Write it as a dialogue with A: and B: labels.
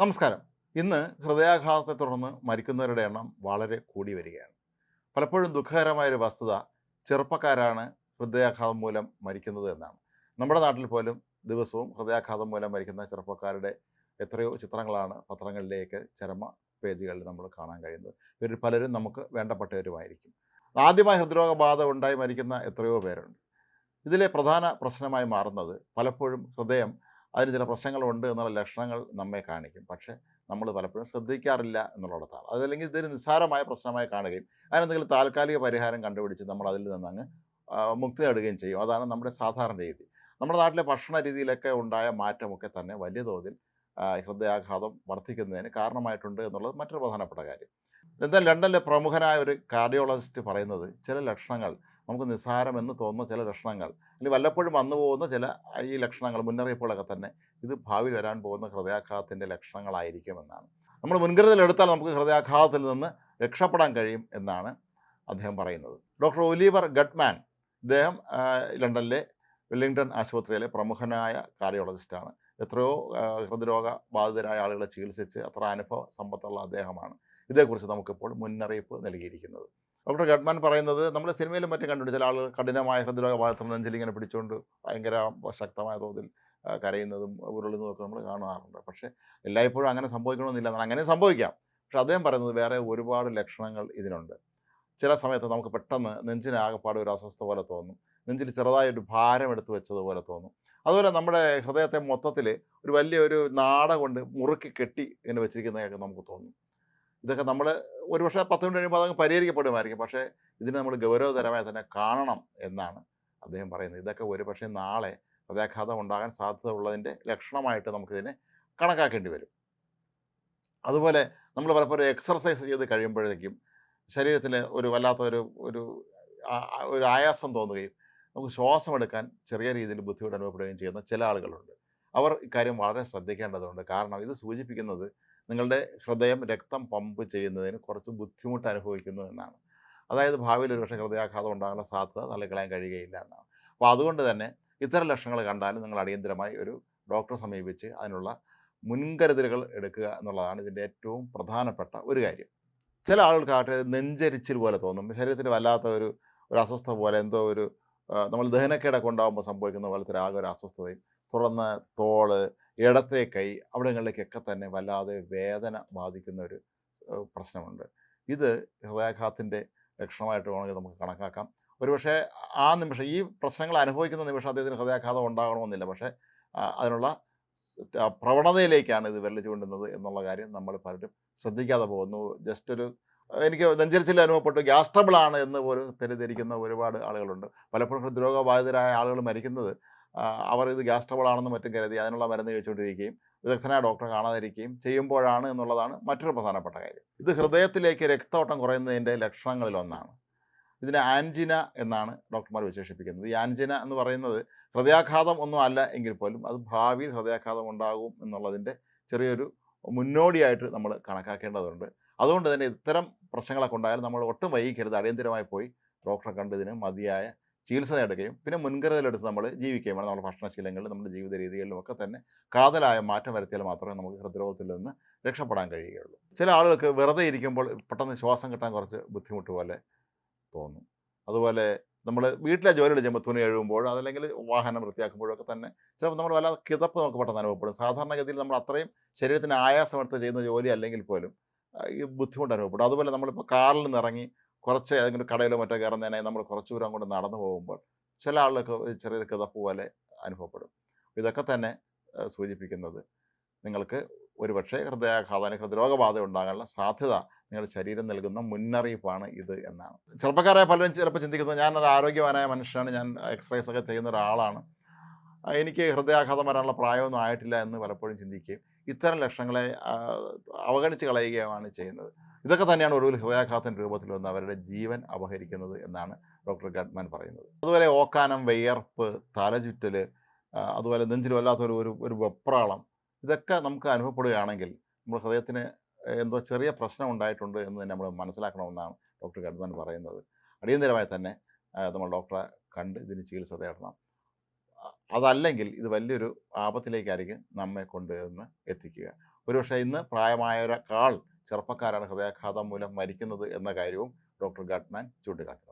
A: നമസ്കാരം. ഇന്ന് ഹൃദയാഘാതത്തെ തുടർന്ന് മരിക്കുന്നവരുടെ എണ്ണം വളരെ കൂടി വരികയാണ്. പലപ്പോഴും ദുഃഖകരമായൊരു വസ്തുത ചെറുപ്പക്കാരാണ് ഹൃദയാഘാതം മൂലം മരിക്കുന്നത് എന്നാണ്. നമ്മുടെ നാട്ടിൽ പോലും ദിവസവും ഹൃദയാഘാതം മൂലം മരിക്കുന്ന ചെറുപ്പക്കാരുടെ എത്രയോ ചിത്രങ്ങളാണ് പത്രങ്ങളിലേക്ക് ചരമ പേജുകളിൽ നമ്മൾ കാണാൻ കഴിയുന്നത്. ഇവരിൽ പലരും നമുക്ക് വേണ്ടപ്പെട്ടവരുമായിരിക്കും. ആദ്യമായി ഹൃദ്രോഗബാധ ഉണ്ടായി മരിക്കുന്ന എത്രയോ പേരുണ്ട്. ഇതിലെ പ്രധാന പ്രശ്നമായി മാറുന്നത് പലപ്പോഴും ഹൃദയം അതിന് ചില പ്രശ്നങ്ങളുണ്ട് എന്നുള്ള ലക്ഷണങ്ങൾ നമ്മെ കാണിക്കും. പക്ഷേ നമ്മൾ പലപ്പോഴും ശ്രദ്ധിക്കാറില്ല എന്നുള്ളിടത്താണ്. അതല്ലെങ്കിൽ ഇതൊരു നിസ്സാരമായ പ്രശ്നമായി കാണുകയും അതിനെന്തെങ്കിലും താൽക്കാലിക പരിഹാരം കണ്ടുപിടിച്ച് നമ്മൾ അതിൽ നിന്ന് അങ്ങ് മുക്തി നേടുകയും ചെയ്യും. അതാണ് നമ്മുടെ സാധാരണ രീതി. നമ്മുടെ നാട്ടിലെ ഭക്ഷണ രീതിയിലൊക്കെ ഉണ്ടായ മാറ്റമൊക്കെ തന്നെ വലിയ തോതിൽ ഹൃദയാഘാതം വർദ്ധിക്കുന്നതിന് കാരണമായിട്ടുണ്ട് എന്നുള്ളത് മറ്റൊരു പ്രധാനപ്പെട്ട കാര്യം. എന്നാൽ ലണ്ടനിലെ പ്രമുഖനായ ഒരു കാർഡിയോളജിസ്റ്റ് പറയുന്നത് ചില ലക്ഷണങ്ങൾ നമുക്ക് നിസ്സാരമെന്ന് തോന്നുന്ന ചില ലക്ഷണങ്ങൾ അല്ലെങ്കിൽ വല്ലപ്പോഴും വന്നു പോകുന്ന ചില ഈ ലക്ഷണങ്ങൾ മുന്നറിയിപ്പുകളൊക്കെ തന്നെ ഇത് ഭാവിയിൽ വരാൻ പോകുന്ന ഹൃദയാഘാതത്തിന്റെ ലക്ഷണങ്ങളായിരിക്കുമെന്നാണ്. നമ്മൾ മുൻകരുതൽ എടുത്താൽ നമുക്ക് ഹൃദയാഘാതത്തിൽ നിന്ന് രക്ഷപ്പെടാൻ കഴിയും എന്നാണ് അദ്ദേഹം പറയുന്നത്. ഡോക്ടർ ഒലിവർ ഗഡ്മാൻ ഇദ്ദേഹം ലണ്ടനിലെ വെല്ലിംഗ്ടൺ ആശുപത്രിയിലെ പ്രമുഖനായ കാർഡിയോളജിസ്റ്റാണ്. എത്രയോ ഹൃദ്രോഗ ബാധിതരായ ആളുകളെ ചികിത്സിച്ച് അത്ര അനുഭവ സമ്പത്തുള്ള അദ്ദേഹമാണ്. ഇതേക്കുറിച്ച് നമുക്കിപ്പോൾ മുന്നറിയിപ്പ് നൽകിയിരിക്കുന്നത്. ഡോക്ടർ ഗഡ്മാൻ പറയുന്നത് നമ്മൾ സിനിമയിലും മറ്റും കണ്ടുപിടിച്ചാൽ ചില ആളുകൾ കഠിനമായ ഹൃദ്രോഗ നെഞ്ചിൽ നെഞ്ചിലിങ്ങനെ പിടിച്ചുകൊണ്ട് ഭയങ്കര ശക്തമായ തോതിൽ കരയുന്നതും ഉരുളുന്നതും ഒക്കെ നമ്മൾ കാണാറുണ്ട്. പക്ഷേ എല്ലായ്പ്പോഴും അങ്ങനെ സംഭവിക്കണമെന്നില്ല എന്നാൽ അങ്ങനെ സംഭവിക്കാം. പക്ഷെ അദ്ദേഹം പറയുന്നത് വേറെ ഒരുപാട് ലക്ഷണങ്ങൾ ഇതിനുണ്ട്. ചില സമയത്ത് നമുക്ക് പെട്ടെന്ന് നെഞ്ചിന് ആകെപ്പാട് ഒരു അസ്വസ്ഥ പോലെ തോന്നും. നെഞ്ചിൽ ചെറുതായൊരു ഭാരം എടുത്തു വെച്ചതുപോലെ തോന്നും. അതുപോലെ നമ്മുടെ ഹൃദയത്തെ മൊത്തത്തിൽ ഒരു വലിയൊരു നാട കൊണ്ട് മുറുക്കി കെട്ടി ഇങ്ങനെ വെച്ചിരിക്കുന്നതൊക്കെ നമുക്ക് തോന്നും. ഇതൊക്കെ നമ്മൾ ഒരുപക്ഷെ പത്ത് മിനിറ്റ് കഴിയുമ്പോൾ അതങ്ങ് പരിഹരിക്കപ്പെടുമായിരിക്കും. പക്ഷേ ഇതിനെ നമ്മൾ ഗൗരവതരമായി തന്നെ കാണണം എന്നാണ് അദ്ദേഹം പറയുന്നത്. ഇതൊക്കെ ഒരുപക്ഷെ നാളെ ഹൃദയാഘാതം ഉണ്ടാകാൻ സാധ്യത ഉള്ളതിന്റെ ലക്ഷണമായിട്ട് നമുക്കിതിനെ കണക്കാക്കേണ്ടി വരും. അതുപോലെ നമ്മൾ പലപ്പോഴും എക്സർസൈസ് ചെയ്ത് കഴിയുമ്പോഴേക്കും ശരീരത്തിൽ ഒരു വല്ലാത്ത ഒരു ഒരു ഒരു ആയാസം തോന്നുകയും നമുക്ക് ശ്വാസമെടുക്കാൻ ചെറിയ രീതിയിൽ ബുദ്ധിമുട്ട് അനുഭവപ്പെടുകയും ചെയ്യുന്ന ചില ആളുകളുണ്ട്. അവർ ഇക്കാര്യം വളരെ ശ്രദ്ധിക്കേണ്ടതുണ്ട്. കാരണം ഇത് സൂചിപ്പിക്കുന്നത് നിങ്ങളുടെ ഹൃദയം രക്തം പമ്പ് ചെയ്യുന്നതിന് കുറച്ച് ബുദ്ധിമുട്ട് അനുഭവിക്കുന്നു എന്നാണ്. അതായത് ഭാവിയിൽ ഒരുപക്ഷെ ഹൃദയാഘാതം ഉണ്ടാകാനുള്ള സാധ്യത തള്ളിക്കളയാൻ കഴിയുകയില്ല എന്നാണ്. അപ്പോൾ അതുകൊണ്ട് തന്നെ ഇത്തരം ലക്ഷണങ്ങൾ കണ്ടാലും നിങ്ങൾ അടിയന്തരമായി ഒരു ഡോക്ടറെ സമീപിച്ച് അതിനുള്ള മുൻകരുതലുകൾ എടുക്കുക എന്നുള്ളതാണ് ഇതിന്റെ ഏറ്റവും പ്രധാനപ്പെട്ട ഒരു കാര്യം. ചില ആളുകൾക്കാകട്ടെ നെഞ്ചരിച്ചിൽ പോലെ തോന്നും. ശരീരത്തിന് വല്ലാത്ത ഒരു ഒരു അസ്വസ്ഥത പോലെ എന്തോ ഒരു നമ്മൾ ദഹനക്കേടൊക്കെ ഉണ്ടാകുമ്പോൾ സംഭവിക്കുന്ന പോലത്തെ ആകെ ഒരു അസ്വസ്ഥതയും തുറന്ന തോൾ ഇടത്തെ കൈ അവിടങ്ങളിലേക്കൊക്കെ തന്നെ വല്ലാതെ വേദന ബാധിക്കുന്ന ഒരു പ്രശ്നമുണ്ട്. ഇത് ഹൃദയാഘാതത്തിന്റെ ലക്ഷണമായിട്ട് വേണമെങ്കിൽ നമുക്ക് കണക്കാക്കാം. ഒരുപക്ഷെ ആ നിമിഷം ഈ പ്രശ്നങ്ങൾ അനുഭവിക്കുന്ന നിമിഷം അദ്ദേഹത്തിന് ഹൃദയാഘാതം ഉണ്ടാകണമെന്നില്ല. പക്ഷേ അതിനുള്ള പ്രവണതയിലേക്കാണ് ഇത് വിരൽ ചൂണ്ടുന്നത് എന്നുള്ള കാര്യം നമ്മൾ പലരും ശ്രദ്ധിക്കാതെ പോകുന്നു. ജസ്റ്റ് ഒരു എനിക്ക് നെഞ്ചരിച്ചിൽ അനുഭവപ്പെട്ടു ഗ്യാസ് ട്രബിളാണ് എന്ന് പോലും തെറ്റിദ്ധരിക്കുന്ന ഒരുപാട് ആളുകളുണ്ട്. പലപ്പോഴും ഹൃദ്രോഗബാധിതരായ ആളുകൾ മരിക്കുന്നത് അവർ ഇത് ഗ്യാസ്ട്രബിൾ ആണെന്ന് മറ്റും കരുതി അതിനുള്ള മരുന്ന് കഴിച്ചുകൊണ്ടിരിക്കുകയും വിദഗ്ധനായ ഡോക്ടറെ കാണാതിരിക്കുകയും ചെയ്യുമ്പോഴാണ് എന്നുള്ളതാണ് മറ്റൊരു പ്രധാനപ്പെട്ട കാര്യം. ഇത് ഹൃദയത്തിലേക്ക് രക്തോട്ടം കുറയുന്നതിന്റെ ലക്ഷണങ്ങളിലൊന്നാണ്. ഇതിനെ ആൻജിന എന്നാണ് ഡോക്ടർമാർ വിശേഷിപ്പിക്കുന്നത്. ഈ ആൻജിന എന്ന് പറയുന്നത് ഹൃദയാഘാതം ഒന്നും അല്ല എങ്കിൽ പോലും അത് ഭാവിയിൽ ഹൃദയാഘാതം ഉണ്ടാകും എന്നുള്ളതിന്റെ ചെറിയൊരു മുന്നോടിയായിട്ട് നമ്മൾ കണക്കാക്കേണ്ടതുണ്ട്. അതുകൊണ്ട് തന്നെ ഇത്തരം പ്രശ്നങ്ങളൊക്കെ ഉണ്ടായാലും നമ്മൾ ഒട്ടും വൈകിക്കരുത്. അടിയന്തിരമായി പോയി ഡോക്ടറെ കണ്ട് ഇതിന് മതിയായ ചികിത്സ നേടുകയും പിന്നെ മുൻകരുതലെടുത്ത് നമ്മൾ ജീവിക്കുകയും വേണം. നമ്മുടെ ഭക്ഷണശീലങ്ങളിലും നമ്മുടെ ജീവിത രീതികളിലും ഒക്കെ തന്നെ കാതലായ മാറ്റം വരുത്തിയാൽ മാത്രമേ നമുക്ക് ഹൃദ്രോഗത്തിൽ നിന്ന് രക്ഷപ്പെടാൻ കഴിയുകയുള്ളൂ. ചില ആളുകൾക്ക് വെറുതെ ഇരിക്കുമ്പോൾ പെട്ടെന്ന് ശ്വാസം കിട്ടാൻ കുറച്ച് ബുദ്ധിമുട്ട് പോലെ തോന്നും. അതുപോലെ നമ്മൾ വീട്ടിലെ ജോലികൾ ചെയ്യുമ്പോൾ തുണി എഴുതുമ്പോൾ അതല്ലെങ്കിൽ വാഹനം വൃത്തിയാക്കുമ്പോഴൊക്കെ തന്നെ ചിലപ്പോൾ നമ്മൾ വല്ലാതെ കിതപ്പ് നമുക്ക് പെട്ടെന്ന് അനുഭവപ്പെടും. സാധാരണഗതിയിൽ നമ്മൾ അത്രയും ശരീരത്തിന് ആയാസമെടുത്ത് ചെയ്യുന്ന ജോലി അല്ലെങ്കിൽ പോലും ഈ ബുദ്ധിമുട്ട് അനുഭവപ്പെടും. അതുപോലെ നമ്മളിപ്പോൾ കാറിൽ നിന്ന് ഇറങ്ങി കുറച്ച് ഏതെങ്കിലും കടയിലോ മറ്റോ കയറുന്നതിനായി നമ്മൾ കുറച്ച് ദൂരം അങ്ങോട്ട് നടന്നു പോകുമ്പോൾ ചില ആളുകൾക്ക് ചെറിയൊരു കിതപ്പ് പോലെ അനുഭവപ്പെടും. ഇതൊക്കെ തന്നെ സൂചിപ്പിക്കുന്നത് നിങ്ങൾക്ക് ഒരുപക്ഷെ ഹൃദയാഘാതം ഹൃദ്രോഗബാധ ഉണ്ടാകാനുള്ള സാധ്യത നിങ്ങളുടെ ശരീരം നൽകുന്ന മുന്നറിയിപ്പാണ് ഇത് എന്നാണ്. ചെറുപ്പക്കാരായ പലരും ചിലപ്പോൾ ചിന്തിക്കുന്നത് ഞാനൊരു ആരോഗ്യവാനായ മനുഷ്യനാണ് ഞാൻ എക്സസൈസ് ഒക്കെ ചെയ്യുന്ന ഒരാളാണ്. എനിക്ക് ഹൃദയാഘാതം വരാനുള്ള പ്രായമൊന്നും ആയിട്ടില്ല എന്ന് പലപ്പോഴും ചിന്തിക്കുകയും ഇത്തരം ലക്ഷണങ്ങളെ അവഗണിച്ച് കളയുകയുമാണ് ചെയ്യുന്നത്. ഇതൊക്കെ തന്നെയാണ് ഒടുവിൽ ഹൃദയാഘാതത്തിന്റെ രൂപത്തിൽ വന്ന് അവരുടെ ജീവൻ അപഹരിക്കുന്നത് എന്നാണ് ഡോക്ടർ ഗഡ്മാൻ പറയുന്നത്. അതുപോലെ ഓക്കാനം വിയർപ്പ് തലചുറ്റൽ അതുപോലെ നെഞ്ചിൽ വല്ലാത്തൊരു ഒരു ഒരു വെപ്രാളം ഇതൊക്കെ നമുക്ക് അനുഭവപ്പെടുകയാണെങ്കിൽ നമ്മുടെ ഹൃദയത്തിന് എന്തോ ചെറിയ പ്രശ്നം ഉണ്ടായിട്ടുണ്ട് എന്ന് നമ്മൾ മനസ്സിലാക്കണമെന്നാണ് ഡോക്ടർ ഗഡ്മാൻ പറയുന്നത്. അടിയന്തരമായി തന്നെ നമ്മൾ ഡോക്ടറെ കണ്ട് ഇതിന് ചികിത്സ തേടണം. അതല്ലെങ്കിൽ ഇത് വലിയൊരു ആപത്തിലേക്കായിരിക്കും നമ്മെ കൊണ്ടുവന്ന് എത്തിക്കുക. ഒരുപക്ഷെ ഇന്ന് പ്രായമായവരെക്കാൾ ചെറുപ്പക്കാരാണ് ഹൃദയാഘാതം മൂലം മരിക്കുന്നത് എന്ന കാര്യവും ഡോക്ടർ ഗട്ട്മാൻ ചൂണ്ടിക്കാട്ടുന്നു